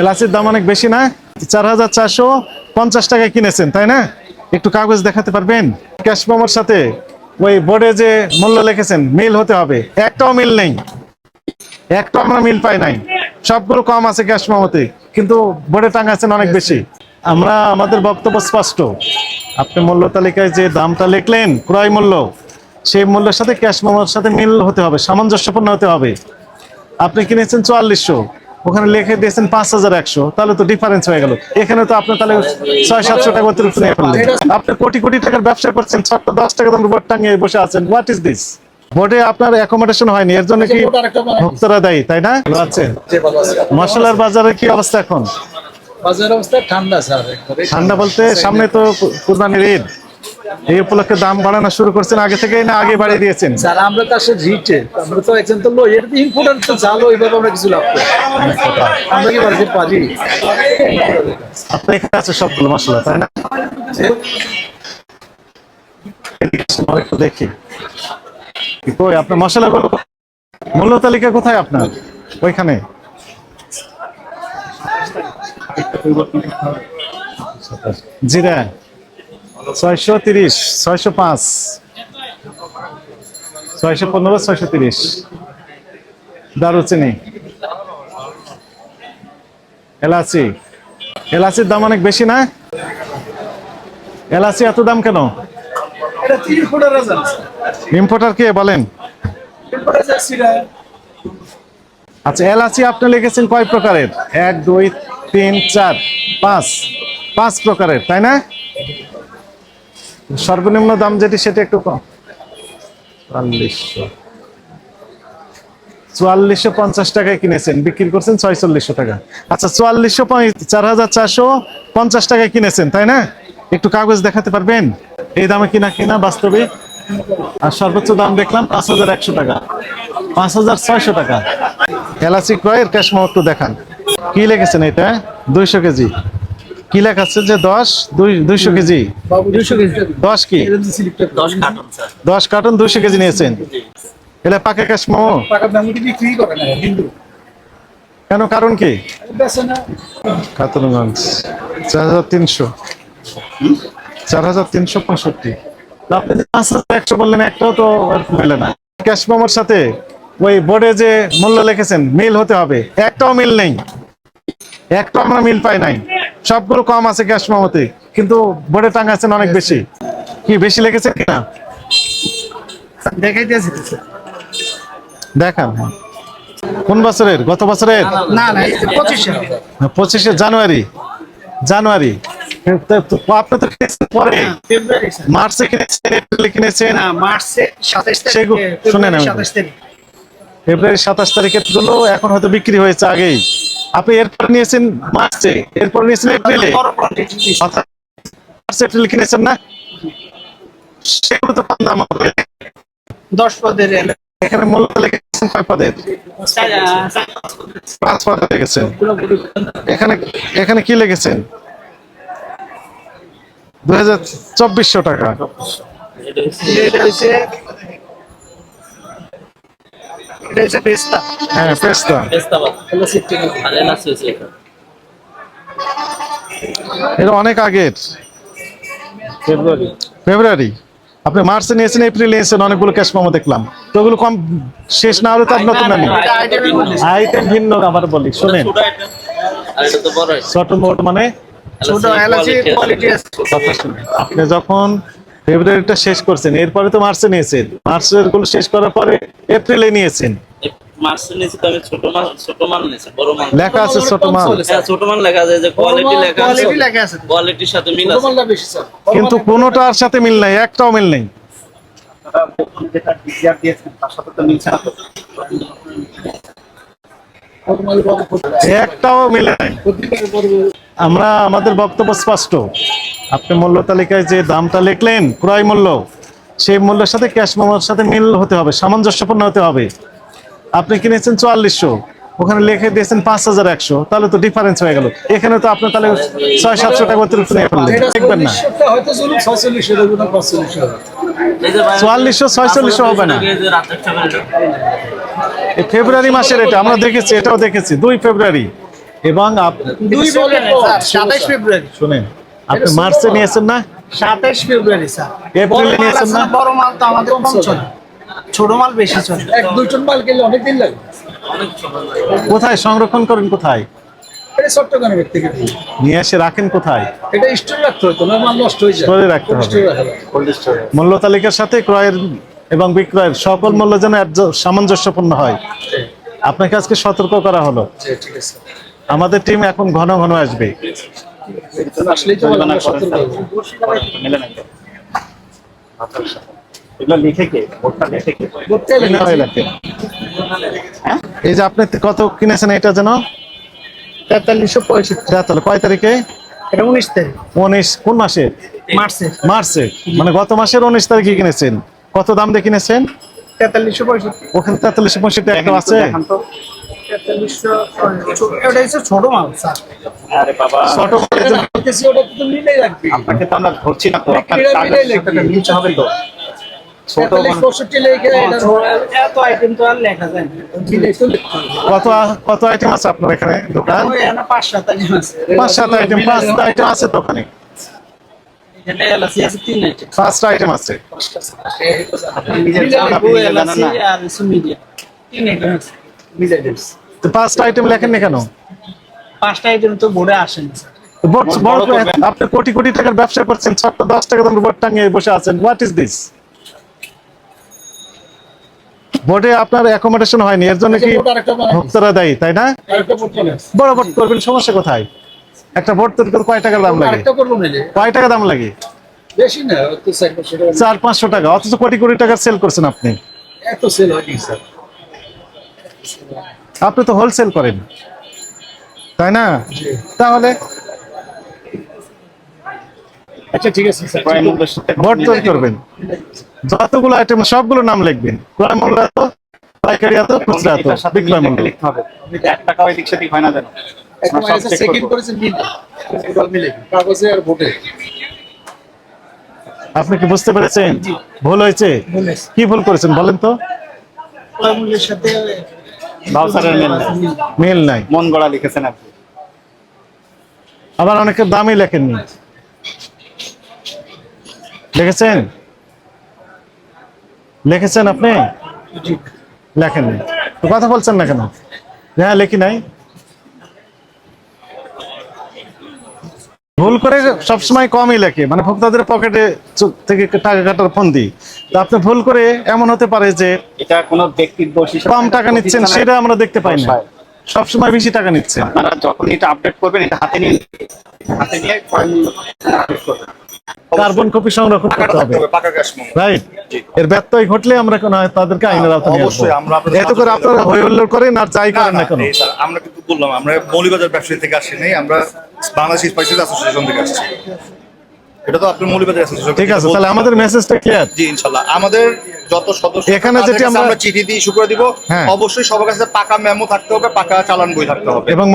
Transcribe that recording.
এলাচির দাম অনেক বেশি না? চার হাজার চারশো পঞ্চাশ টাকায় কিনেছেন, তাই না? একটু কাগজ দেখাতে পারবেন? ক্যাশ মেমোর সাথে ওই বোর্ডে যে মূল্য লিখেছেন, মিল হতে হবে। একটাও মিল নেই। একটাও আমরা মিল পাই নাই। সবগুলো কম আছে ক্যাশ মেমোতে, কিন্তু বোর্ডে টাঙাচ্ছেন অনেক বেশি। আমরা, আমাদের বক্তব্য স্পষ্ট। আপনি মূল্য তালিকায় যে দামটা লিখলেন, ক্রয় মূল্য, সেই মূল্যের সাথে ক্যাশ মেমোর সাথে মিল হতে হবে, সামঞ্জস্যপূর্ণ হতে হবে। আপনি কিনেছেন চুয়াল্লিশশো। ওখানে লিখে দিয়েছেন পাঁচ হাজার একশো। তাহলে তো ডিফারেন্স হয়ে গেল। এখানে তো আপনি তাহলে ছয় সাতশো টাকা অতিরিক্ত নিয়ে ফেললেন। আপনি কোটি কোটি টাকার ব্যবসা করছেন ছোট্ট দশ টাকা দাম বোর্ড টাঙিয়ে বসে আছেন। হোয়াট ইজ দিস বোর্ডে আপনার অ্যাকোমোডেশন হয়নি এর জন্য কি ভক্তরা দেয় তাই না? আছেন? মশলার বাজারে কি অবস্থা এখন? বাজার অবস্থা ঠান্ডা স্যার ঠান্ডা বলতে সামনে তো কুরবানির ঈদ। এই উপলক্ষে দাম বাড়ানো শুরু করছেন আগে থেকেই না আগে বাড়িয়ে দিয়েছেন? স্যার আমরা তো আসলে রিটে আমরা তো একজন তো লো এটা তো ইম্পোর্টার তো জালো এইভাবে আমরা কিছু লাভ করি আমরা কি বাড়িতে পারি? আপনার এখানে আছে সবগুলো মশলা তাই না? একটু দেখি। কই আপনার মশলা মূল্য তালিকা কোথায় আপনার? ওইখানে। জিরা ছয়শো তিরিশ ছয়শো পাঁচ। ছয়শো পনেরো ছয়শো তিরিশ। দারুচিনি। এলাচি। এলাচির দাম অনেক বেশি না? এলাচি এত দাম কেন? ইম্পোর্টার কে বলেন? আচ্ছা এলাচি আপনি লিখেছেন কয় প্রকারের? এক দুই তিন চার পাঁচ। পাঁচ প্রকারের তাই না? সর্বনিম্ন দাম যেটি সেটা একটু কম। চুয়াল্লিশশো। চুয়াল্লিশশো পঞ্চাশ টাকায় কিনেছেন বিক্রি করছেন ছয়চল্লিশশো টাকা। আচ্ছা চুয়াল্লিশশো চার হাজার চারশো পঞ্চাশ টাকায় কিনেছেন তাই না? একটু কাগজ দেখাতে পারবেন? এই দামে কিনা কিনা বাস্তবে। আর সর্বোচ্চ দাম দেখলাম পাঁচ হাজার একশো টাকা। পাঁচ হাজার ছয়শো টাকা। এলাচি ক্রয়ের ক্যাশ একটু দেখান। কি লেগেছেন এটা? দুইশো কেজি। কি লেখা আছে যে দশ? দুই দুইশো কেজি? বাবু দুশো কি? দশ কার্টন স্যার দুইশো কেজি নিয়েছেন। এটা পাকা ক্যাশ মোমো? কেন কারণ কি? চার হাজার তিনশো। চার হাজার তিনশো পঁয়ষট্টি। আপনি পাঁচ হাজার একশো বললেন একটাও তো আর মেলে না। ক্যাশ মেমোর সাথে ওই বোর্ডে যে মূল্য লিখেছেন মিল হতে হবে। একটাও মিল নেই। একটাও আমরা মিল পাই নাই। সবগুলো কম আছে ক্যাশ মেমোতে কিন্তু বোর্ডে টাঙাচ্ছেন অনেক বেশি। কি বেশি লেগেছে কিনা? দেখাই দেখান হ্যাঁ। কোন বছরের? গত বছরের? না না পঁচিশে। জানুয়ারি। জানুয়ারি। আপনি তো কিনেছেন পরে। ফেব্রুয়ারি মার্চে কিনেছেন এপ্রিলে কিনেছেন? না মার্চে সাতাইশ সেগু- শুনেন আমি। ফেব্রুয়ারি সাতাশ তারিখেরগুলো এখন হয়তো বিক্রি হয়েছে আগেই। আপনি এরপর নিয়েছেন মার্চে এরপর নিয়েছেন এপ্রিলে। মার্চ এপ্রিল কিনেছেন না? সেগুলো তো কম দাম হবে। দশ পদের এখানে মূল্য লেগেছেন কয় পদের। পাঁচ পদে লেগেছেন এখানে এখানে কি লেগেছেন দুই হাজার চব্বিশশো টাকা। এটা হচ্ছে পেস্তা। হ্যাঁ পেস্তা। হলো এলাচ এটা। এটা অনেক আগের। ফেব্রুয়ারি। ফেব্রুয়ারি। আপনি মার্চে নিয়েছেন এপ্রিল নিয়েছেন অনেকগুলো ক্যাশ মেমো দেখলাম। তো ওগুলো কম শেষ না হলে তার নতুন নেন আইটেম ভিন্ন আবার বলি শোনেন। ছোট আইটেম আর এটা তো বড় আইটেম ছোট মোট মানে? ছোট এলাচি কোয়ালিটি আপনি যখন ফেব্রুয়ারিটা শেষ করছেন। এরপরে তো মার্চে নিয়েছেন। মার্চেরগুলো শেষ করার পরে এপ্রিলে নিয়েছেন। লেখা আছে ছোট মাল। হ্যাঁ ছোট মাল লেখা যায় যে কোয়ালিটি লেখা আছে। কোয়ালিটি লেখা আছে। কোয়ালিটির সাথে মিল আছে। নরমালটা কিন্তু কোনোটার সাথে মিল নাই একটাও মিল নেই। যেটা ডিজার দিয়েছেন তার সাথে তো মিলছে না। নরমাল বড় একটাও মিলে নাই। আমরা আমাদের বক্তব্য স্পষ্ট। আপনি মূল্য তালিকায় যে দামটা লিখলেন ক্রয় মূল্য সেই মূল্যের সাথে ক্যাশ মেমোর সাথে মিল হতে হবে সামঞ্জস্যপূর্ণ হতে হবে। আপনি কিনেছেন চুয়াল্লিশশো ওখানে লিখে দিয়েছেন পাঁচ হাজার একশো তাহলে তো ডিফারেন্স হয়ে গেল। এখানে তো আপনার তাহলে ছয় সাতশো টাকা অতিরিক্ত নিয়ে ফেললেন দেখবেন না। চুয়াল্লিশশো ছয়চল্লিশশো হবে না। ফেব্রুয়ারি মাসের এটা আমরা দেখেছি এটাও দেখেছি দুই ফেব্রুয়ারি। এবং শুনেন আপনি মার্চে নিয়েছেন না? সাতাইশ ফেব্রুয়ারি স্যার। এপ্রিলে নিয়েছেন না? বড় মাল তো আমাদের কম চলে। ছোট মাল বেশি চলে। এক দুই টন মাল কিনলে অনেক দিন লাগে। কোথায়? সংরক্ষণ করেন কোথায়? এটা নিয়ে এসে রাখেন কোথায়? এটা স্টোর রাখতে হতো না মাল নষ্ট হয়ে যায়। Store রাখতে হবে। Store এ রাখা যায়। মূল্য তালিকার সাথে ক্রয়ের এবং বিক্রয়ের সকল মূল্য যেন সামঞ্জস্যপূর্ণ হয়। আপনাকে আজকে সতর্ক করা হলো। জি, ঠিক আছে। আমাদের টিম এখন ঘন ঘন আসবে। আসলেই তো না এই যে আপনি কত কিনেছেন এটা যেন? তেতাল্লিশশো পঁয়ষট্টি। তাহলে কয় তারিখে? এটা উনিশ তারিখ। উনিশ কোন মাসে? মার্চে। মার্চে। মানে গত মাসের উনিশ তারিখে কিনেছেন। কত দাম দিয়ে কিনেছেন? তেতাল্লিশশো পঁয়ষট্টি। ওখানে তেতাল্লিশ পঁয়ষট্টি একটা আছে। হচ্ছে ছোট মাল স্যার। আরে বাবা। ছোট বলতেছি ওটা তো মিলেই রাখবি আপনাকে তো আমরা ধরছি না তো আপনার হবে তো। ছোট কত কত আইটেম আছে আপনার এখানে দোকান? পাঁচ সাত আইটেম আছে। পাঁচ সাত আইটেম পাঁচটা আইটেম আছে তো ওখানে? এখানে এলাচি আছে তিন আইটেম আছে। নিজের জানা লিখব, আপনি নিজে জানেন এলাচি না আর কিছু তিন আইটেম আছে। তো পাঁচটা আইটেম লেখেন না কেন? পাঁচটা আইটেম তো বোর্ডে আসেন। বড় বড় আপনি কোটি কোটি টাকার ব্যবসা করছেন ছোট্ট দশ টাকা দাম বোর্ড টাঙিয়ে বসে আছেন। হোয়াট ইজ দিস বোর্ডে আপনার অ্যাকোমোডেশন হয়নি এর জন্য কি ভক্তরা দেয় তাই না? বড় বোর্ড করবেন সমস্যা কোথায়? একটা বোর্ড তৈরি করে কয় টাকা দাম লাগে? কয় টাকা দাম লাগে? বেশি না চার পাঁচশো টাকা। অথচ কোটি কোটি টাকা সেল করছেন আপনি। এত সেল হয়নি স্যার আপনি তো হোলসেল করেন। তাই না? তাহলে? আচ্ছা ঠিক আছে বোর্ড তৈরি করবেন। যতগুলো আইটেম সবগুলো নাম লিখবেন। ক্রয় মূল্য এত পাইকারি এত খুচরা এত বিক্রয় মূল্য লিখতে হবে। এক টাকা ওই সেদিক হয় না যেন। এখন আমরা সব check সেকেন্ড করব। করেছেন মিলে টোটাল মিলে কাগজে আর বোর্ডে আপনি কি বুঝতে পেরেছেন? ভুল হয়েছে? কি ভুল করেছেন বলেন তো? সাথে ভাউচারের মিল নাই। মিল নাই। মন গড়া লিখেছেন আপনি। আবার অনেকে দামই লেখেননি। লিখেছেন? লিখেছেন আপনি? লেখেননি। তো কথা বলছেন না কেন? হ্যাঁ লেখি নাই। ভুল করে সবসময় কমই লেখে। মানে ভোক্তাদের পকেটে থেকে টাকা কাটার ফন্দি। তো আপনি ভুল করে এমন হতে পারে যে এটা কোনো ব্যক্তির হিসেবে কম টাকা নিচ্ছেন সেটা আমরা দেখতে পাই না। সবসময় বেশি টাকা নিচ্ছেন। আপনারা যখন এটা আপডেট করবেন এটা হাতে নিয়ে হাতে নিয়ে আপডেট করবেন। কার্বন কপি সংরক্ষণ করতে হবে। রাইট। এর ব্যত্যয় ঘটলে আমরা কোনো তাদেরকে আইনের আওতায় নিয়ে অবশ্যই, আমরা এত করে আপনারা হই করেন আর যাই করেন না কেন? স্যার, আমরা কিন্তু বললাম আমরা মৌলিবাজার ব্যবসায়ী থেকে আসি নাই আমরা বাংলাদেশ স্পাইসেস অ্যাসোসিয়েশন থেকে আসছি। এটা তো আপনার মৌলিবাজার অ্যাসোসিয়েশন ঠিক আছে তাহলে আমাদের মেসেজটা ক্লিয়ার জি ইনশাআল্লাহ আমাদের যত সদস্য এখানে যেটি আমরা- চিঠি দিয়ে ইস্যু করে দিব। হ্যাঁ। অবশ্যই সবার কাছে পাকা মেমো থাকতে হবে পাকা চালান বই থাকতে হবে। এবং